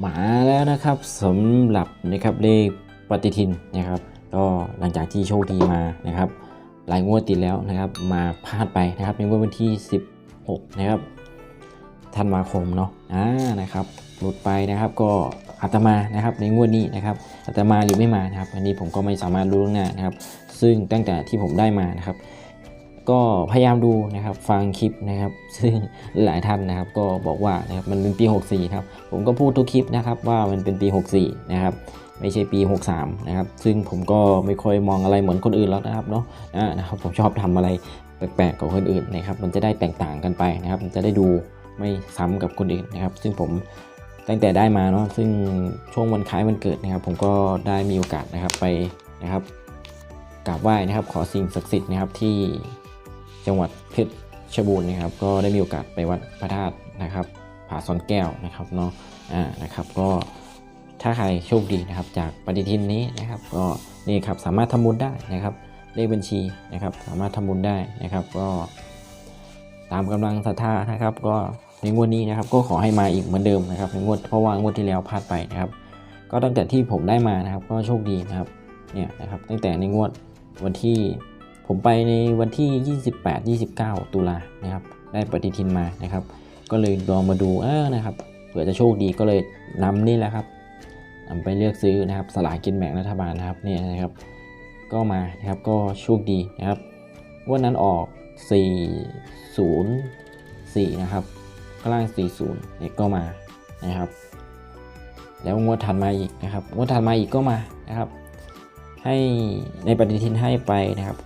มาแล้วนะครับสำหรับนะครับเลขปฏิทินนะครับ ก็หลังจากที่โชคดีมานะครับ หลายงวดติดแล้วนะครับ มาพลาดไปนะครับในงวดวันที่ 16 นะครับธันวาคมเนาะอ่านะครับหลุดไปนะครับก็อาตมานะครับในงวดนี้นะครับอาตมาหรือไม่มานะครับ อันนี้ผมก็ไม่สามารถรู้ล่วงหน้านะครับ ซึ่งตั้งแต่ที่ผมได้มานะครับ ก็พยายามดูนะครับฟังคลิปนะครับ ซึ่งหลายท่านนะครับก็บอกว่านะครับมันเป็นปี 64ครับผมก็พูดทุกคลิปนะครับว่ามันเป็นปี 64 นะครับไม่ใช่ปี 63 นะครับ ซึ่งผมก็ไม่ค่อยมองอะไรเหมือนคนอื่นแล้วนะครับเนาะนะครับผมชอบทำอะไรแปลกๆกับคนอื่นนะครับ มันจะได้แตกต่างกันไปนะครับมันจะได้ดูไม่ซ้ำกับคนอื่นนะครับ ซึ่งผมตั้งแต่ได้มาเนาะซึ่งช่วงวันคล้ายวันเกิดนะครับ ผมก็ได้มีโอกาสนะครับไปนะครับกราบไหว้นะครับ ขอสิ่งศักดิ์สิทธิ์นะครับที่ จังหวัดเพชรชบูรณ์นะครับ ก็ได้มีโอกาสไปวัดพระธาตุนะครับ ผาซอนแก้วนะครับเนาะอ่านะครับก็ถ้าใครโชคดีนะครับ จากปฏิทินนี้นะครับ ก็นี่ครับสามารถทำบุญได้นะครับเลขบัญชีนะครับ สามารถทำบุญได้นะครับ ก็ตามกำลังศรัทธานะครับ ก็ในงวดนี้นะครับ ก็ขอให้มาอีกเหมือนเดิมนะครับในงวดเพราะว่างวดที่แล้วพลาดไปนะครับ ก็ตั้งแต่ที่ผมได้มานะครับ ก็โชคดีนะครับเนี่ยนะครับ ตั้งแต่ในงวดวันที่ ผมไปในวันที่ 28 29 ตุลานะครับได้ปฏิทินมานะครับ ก็เลยลองมาดูเออนะครับเผื่อจะโชคดีก็เลยนำนี่แหละครับนำไปเลือกซื้อนะครับสลากกินแบ่งรัฐบาลนะครับเนี่ยนะครับ ก็มานะครับก็โชคดีนะครับวันนั้นออก 404 นะครับข้างล่าง 40เนี่ยก็มานะครับ แล้วงวดถัดมาอีกนะครับงวดถัดมาอีกก็มานะครับ ให้ในปฏิทินให้ไปนะครับ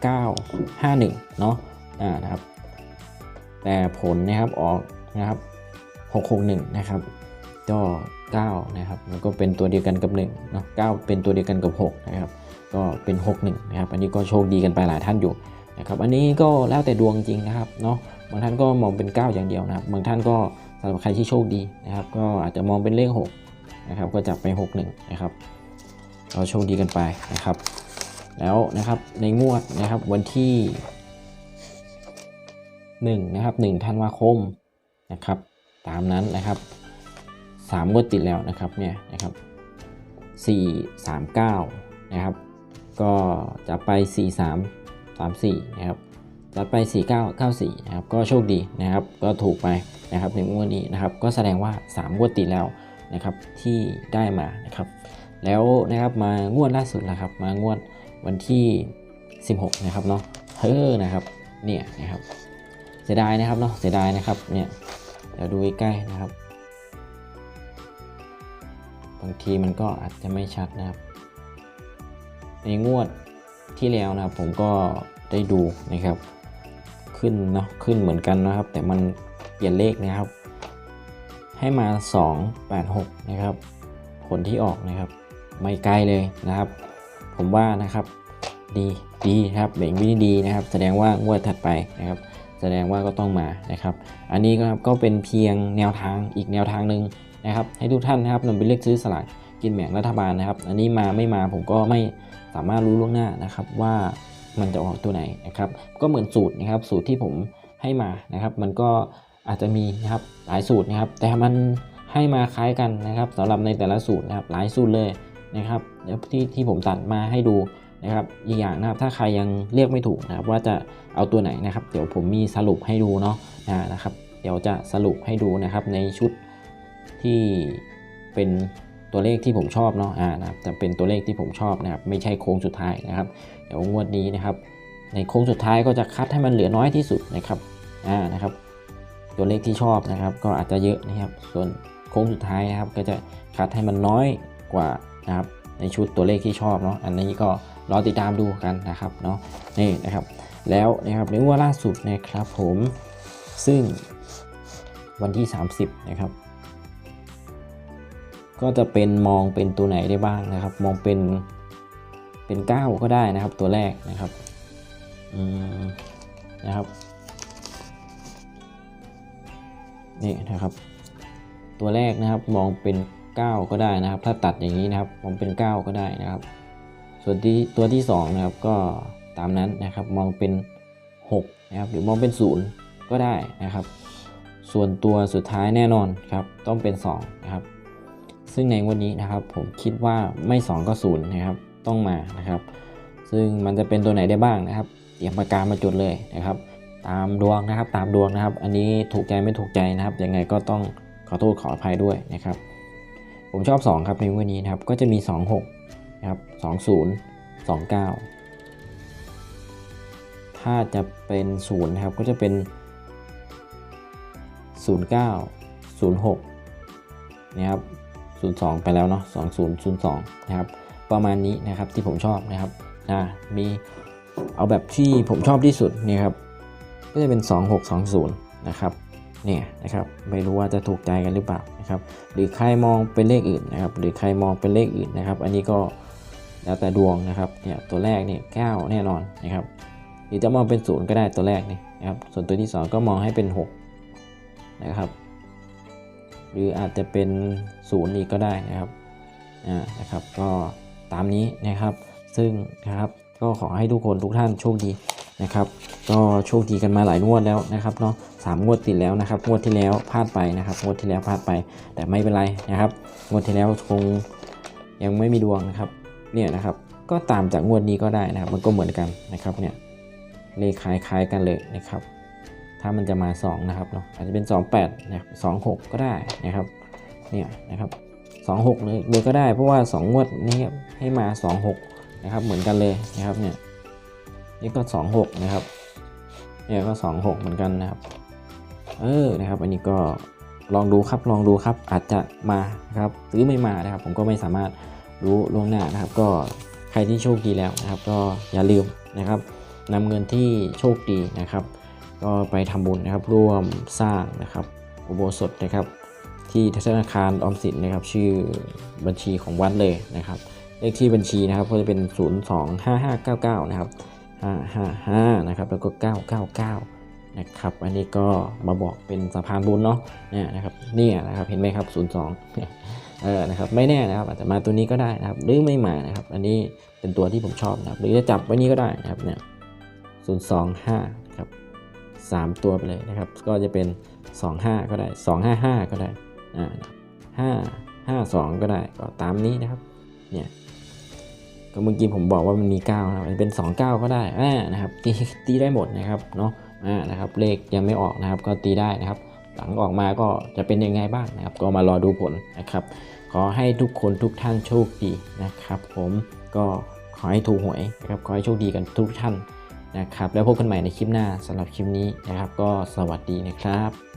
951 เนาะอ่านะครับ แต่ผลนะครับออกนะครับ 661 นะครับก็9นะครับมันก็เป็นตัวเดียวกันกับ1เนาะ9เป็นตัวเดียวกันกับ 6 นะครับ ก็เป็น 61 นะครับ อันนี้ก็โชคดีกันไปหลายท่านอยู่นะครับอันนี้ก็แล้วแต่ดวงจริงนะครับเนาะบางท่านก็มองเป็น 9 อย่างเดียวนะครับบางท่านก็สำหรับใครที่โชคดีนะครับ ก็อาจจะมองเป็นเลข6นะครับก็จับไป 61 นะครับ เราโชคดีกันไปนะครับ แล้วนะครับในงวดนะครับวันที่1นะครับ1ธันวาคมนะครับตามนั้นนะครับ3งวดติดแล้วนะครับเนี่ยนะครับ4 3 9นะครับก็จะไป 4 3 3 4นะครับจะไป 4 9 9 4นะครับก็โชคดีนะครับก็ถูกไปนะครับในงวดนี้นะครับก็แสดงว่า 3 งวดติดแล้วนะครับที่ได้มานะครับ แล้วนะครับมางวดล่าสุดนะครับ มางวดวันที่ 16 นะครับเนาะเฮ้อนะครับเนี่ยนะครับเสียดายนะครับเนาะเสียดายนะครับเนี่ยเดี๋ยวดูใกล้ๆนะครับ บางทีมันก็อาจจะไม่ชัดนะครับ ในงวดที่แล้วนะครับ ผมก็ได้ดูนะครับ ขึ้นเนาะขึ้นเหมือนกันนะครับ แต่มันเปลี่ยนเลขนะครับ ให้มา 286 นะครับ ผลที่ออกนะครับ ไม่ไกลเลยนะครับ ผมว่านะครับดีดีครับเบ่งวิธีดีนะครับ แสดงว่างวดถัดไปนะครับ แสดงว่าก็ต้องมานะครับ อันนี้ก็ครับก็เป็นเพียงแนวทางอีกแนวทางหนึ่งนะครับ ให้ทุกท่านนะครับนำไปเลือกซื้อสลากกินแบ่งรัฐบาลนะครับ อันนี้มาไม่มาผมก็ไม่สามารถรู้ล่วงหน้านะครับว่ามันจะออกตัวไหนนะครับ ก็เหมือนสูตรนะครับ สูตรที่ผมให้มานะครับ มันก็อาจจะมีนะครับหลายสูตรนะครับ แต่มันให้มาคล้ายกันนะครับสำหรับในแต่ละสูตรนะครับ หลายสูตรเลย นะครับเดี๋ยวที่ที่ผมตัดมาให้ดูนะครับอีกอย่างนะครับถ้าใครยังเรียกไม่ถูกนะครับว่าจะเอาตัวไหนนะครับ เดี๋ยวผมมีสรุปให้ดูเนาะอ่านะครับ เดี๋ยวจะสรุปให้ดูนะครับในชุดที่เป็นตัวเลขที่ผมชอบเนาะอ่านะครับจะเป็นตัวเลขที่ผมชอบนะครับ ไม่ใช่โค้งสุดท้ายนะครับ เดี๋ยวงวดนี้นะครับ ในโค้งสุดท้ายก็จะคัดให้มันเหลือน้อยที่สุดนะครับอ่านะครับ ตัวเลขที่ชอบนะครับ ก็อาจจะเยอะนะครับ ส่วนโค้งสุดท้ายนะครับ ก็จะคัดให้มันน้อยกว่า นะครับในชุดตัวเลขที่ชอบเนาะอันนี้ก็รอติดตามดูกันนะครับเนาะนี่นะครับ แล้วนะครับในงวดล่าสุดนะครับผมซึ่งวันที่ 30 นะครับ ก็จะเป็นมองเป็นตัวไหนได้บ้างนะครับ มองเป็นเป็น 9 ก็ได้นะครับ ตัวแรกนะครับอืมนะครับนี่นะครับ ตัวแรกนะครับมองเป็น 9 ก็ได้นะครับ ถ้าตัดอย่างนี้นะครับ มองเป็น 9 ก็ได้นะครับ ส่วนที่ตัวที่2นะครับก็ตามนั้นนะครับ มองเป็น 6 นะครับ หรือมองเป็น 0 ก็ได้นะครับ ส่วนตัวสุดท้ายแน่นอนครับ ต้องเป็น 2 นะครับ ซึ่งในวันนี้นะครับ ผมคิดว่าไม่ 2 ก็ศูนย์นะครับ ต้องมานะครับ ซึ่งมันจะเป็นตัวไหนได้บ้างนะครับเตรียมปากกามาจดเลยนะครับ ตามดวงนะครับ ตามดวงนะครับ อันนี้ถูกใจไม่ถูกใจนะครับ ยังไงก็ต้องขอโทษขออภัยด้วยนะครับ ผมชอบ 2 ครับในวันนี้นะครับ ก็จะมี 26 นะครับ 20 29 ถ้าจะเป็นศูนย์นะครับ ก็จะเป็น 09 06 นะครับ 02 ไปแล้วเนาะ 2002 นะครับ ประมาณนี้นะครับที่ผมชอบนะครับนะมีเอาแบบที่ผมชอบที่สุดเนี่ยครับ ก็จะเป็น 2620 นะครับ เนี่ยนะครับไม่รู้ว่าจะถูกใจกันหรือเปล่านะครับหรือใครมองเป็นเลขอื่นนะครับหรือใครมองเป็นเลขอื่นนะครับ อันนี้ก็แล้วแต่ดวงนะครับเนี่ยตัวแรกเนี่ย9แน่นอนนะครับหรือจะมองเป็นศูนย์ก็ได้ตัวแรกนี่นะครับส่วนตัวที่ 2 ก็มองให้เป็น 6 นะครับ หรืออาจจะเป็นศูนย์อีกก็ได้นะครับอ่านะครับ ก็ตามนี้นะครับซึ่งนะครับก็ขอให้ทุกคนทุกท่านโชคดี นะครับก็โชคดีกันมาหลายงวดแล้วนะครับเนาะสามงวดติดแล้วนะครับงวดที่แล้วพลาดไปนะครับงวดที่แล้วพลาดไป แต่ไม่เป็นไรนะครับงวดที่แล้วคงยังไม่มีดวงนะครับเนี่ยนะครับก็ตามจากงวดนี้ก็ได้นะครับ มันก็เหมือนกันนะครับเนี่ยเลขคล้ายๆกันเลยนะครับ ถ้ามันจะมา 2 นะครับเนาะอาจจะเป็น 28นะครับ26 ก็ได้นะครับเนี่ยนะครับ26เลยเลยก็ได้เพราะว่า 2 งวดนี้ให้มา 26 นะครับเหมือนกันเลยนะครับเนี่ย นี่ก็ 26 นะครับเนี่ยก็ 26 เหมือนกันนะครับ เออนะครับ อันนี้ก็ลองดูครับลองดูครับ อาจจะมาครับหรือไม่มานะครับ ผมก็ไม่สามารถรู้ล่วงหน้านะครับ ก็ใครที่โชคดีแล้วนะครับ ก็อย่าลืมนะครับนำเงินที่โชคดีนะครับ ก็ไปทำบุญนะครับ ร่วมสร้างนะครับ อุโบสถนะครับ ที่ธนาคารออมสินนะครับ ชื่อบัญชีของวัดเลยนะครับเลขที่บัญชีนะครับก็จะเป็น 0 2 5 5 9 9นะครับ 555นะครับแล้วก็ 999นะครับอันนี้ก็มาบอกเป็นสะพานบุญเนาะเนี่ยนะครับเนี่ยนะครับเห็นไหมครับ 02เออนะครับไม่แน่นะครับอาจจะมาตัวนี้ก็ได้นะครับหรือไม่มานะครับอันนี้เป็นตัวที่ผมชอบนะครับหรือจะจับไว้นี้ก็ได้นะครับเนี่ย025ครับ3 ตัวไปเลยนะครับ ก็จะเป็น 25 ก็ได้ 255 ก็ได้อ่า5 52 ก็ได้ก็ตามนี้นะครับเนี่ย ก็เมื่อกี้ผมบอกว่ามันมี9นะครับ เป็น 29 ก็ได้อ่านะครับ ตีตีได้หมดนะครับเนาะอ่านะครับ เลขยังไม่ออกนะครับ ก็ตีได้นะครับ หลังออกมาก็จะเป็นยังไงบ้างนะครับ ก็มารอดูผลนะครับ ขอให้ทุกคนทุกท่านโชคดีนะครับ ผมก็ขอให้ถูกหวยนะครับ ขอให้โชคดีกันทุกท่านนะครับ แล้วพบกันใหม่ในคลิปหน้าสำหรับคลิปนี้นะครับ ก็สวัสดีนะครับ